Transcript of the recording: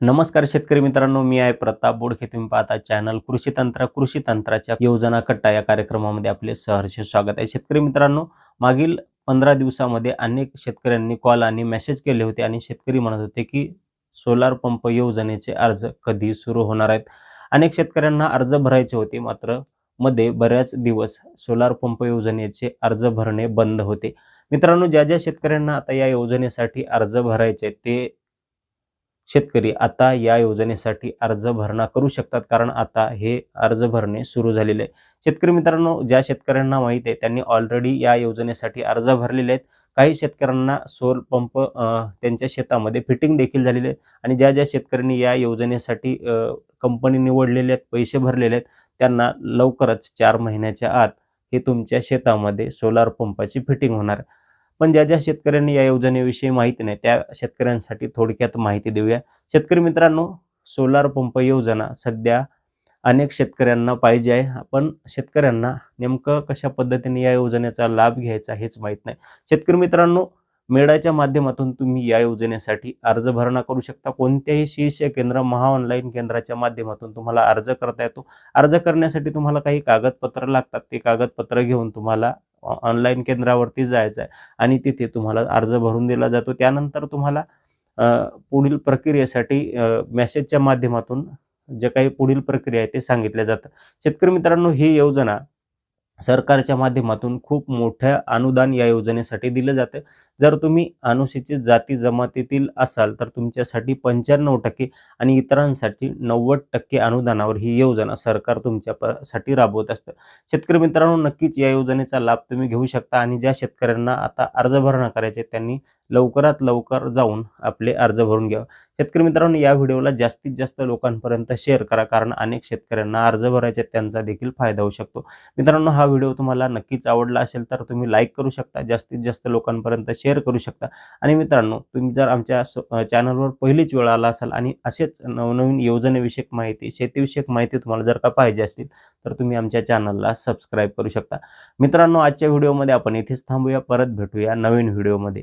नमस्कार शेतकरी मित्रांनो मी आहे प्रताप बोडखे. तुम्ही पाहता चॅनल कृषी तंत्र कृषी तंत्राच्या योजना कट्टा या कार्यक्रमामध्ये आपले सहर्ष स्वागत आहे. शेतकरी मित्रांनो मागील पंधरा दिवसामध्ये अनेक शेतकऱ्यांनी कॉल आणि मेसेज केले होते आणि शेतकरी म्हणत होते की सोलार पंप योजनेचे अर्ज कधी सुरू होणार आहेत? अनेक शेतकऱ्यांना अर्ज भरायचे होते मात्रमध्ये बऱ्याच दिवस सोलार पंप योजनेचे अर्ज भरणे बंद होते. मित्रांनो ज्या ज्या शेतकऱ्यांना आता या योजनेसाठी अर्ज भरायचे ते शेतकरी आता या योजनेसाठी अर्ज भरणा करू शकतात कारण आता हे अर्ज भरणे सुरू झालेले आहे. शेतकरी मित्रांनो ज्या शेतकऱ्यांना माहीत आहे त्यांनी ऑलरेडी या योजनेसाठी अर्ज भरलेले आहेत. काही शेतकऱ्यांना सोल पंप त्यांच्या शेतामध्ये फिटिंग देखील झालेले आहे आणि ज्या ज्या शेतकऱ्यांनी या योजनेसाठी कंपनी निवडलेले आहेत पैसे भरलेले आहेत त्यांना लवकरच चार महिन्याच्या आत हे तुमच्या शेतामध्ये सोलार पंपाची फिटिंग होणार आहे. पण ज्या ज्या शेतकऱ्यांनी या योजनेविषयी माहिती नाही त्या शेतकऱ्यांसाठी थोडक्यात माहिती देऊया. शेतकरी मित्रांनो सोलार पंप योजना सध्या अनेक शेतकऱ्यांना पाहिजे आहे. पण शेतकऱ्यांना नेमकं कशा पद्धतीने या योजनेचा लाभ घ्यायचा हेच माहीत नाही. शेतकरी मित्रांनो मेळाच्या माध्यमातून तुम्ही या योजनेसाठी अर्ज भरणा करू शकता. कोणत्याही शीर्ष केंद्र महाऑनलाईन केंद्राच्या माध्यमातून तुम्हाला अर्ज करता येतो. अर्ज करण्यासाठी तुम्हाला काही कागदपत्र लागतात. ते कागदपत्र घेऊन तुम्हाला ऑनलाईन केंद्रावरती जायचं आहे आणि तिथे तुम्हाला अर्ज भरून दिला जातो. त्यानंतर तुम्हाला पुढील प्रक्रियेसाठी मेसेजच्या माध्यमातून जे काही पुढील प्रक्रिया आहे ते सांगितल्या जातं. शेतकरी मित्रांनो ही योजना सरकारच्या माध्यमातून खूप मोठ्या अनुदान या योजनेसाठी दिलं जातं. जर तुम्ही अनुसूचित जाती जमातीतील असाल तर तुमच्यासाठी पंच्याण्णव टक्के आणि इतरांसाठी नव्वद टक्के अनुदानावर ही योजना सरकार तुमच्या साठी राबवत असतं. शेतकरी मित्रांनो नक्कीच या योजनेचा लाभ तुम्ही घेऊ शकता आणि ज्या शेतकऱ्यांना आता अर्ज भरणा करायचे त्यांनी लवकरात लवकर जाऊन आपले अर्ज भरून घ्यावा. शेतकरी मित्रांनो या व्हिडिओला जास्तीत जास्त लोकांपर्यंत शेअर करा कारण अनेक शेतकऱ्यांना अर्ज भरायचे आहेत, त्यांचा देखील फायदा होऊ शकतो. मित्रांनो हा व्हिडिओ तुम्हाला नक्कीच आवडला असेल तर तुम्ही लाईक करू शकता जास्तीत जास्त लोकांपर्यंत शेअर करू शकता. आणि मित्रांनो तुम्ही जर आमच्या चॅनलवर पहिलीच वेळ आला असाल आणि असेच नवनवीन योजनेविषयक माहिती शेतीविषयक माहिती तुम्हाला जर का पाहिजे असतील तर तुम्ही आमच्या चॅनलला सबस्क्राईब करू शकता. मित्रांनो आजच्या व्हिडिओमध्ये आपण इथेच थांबूया परत भेटूया नवीन व्हिडिओमध्ये.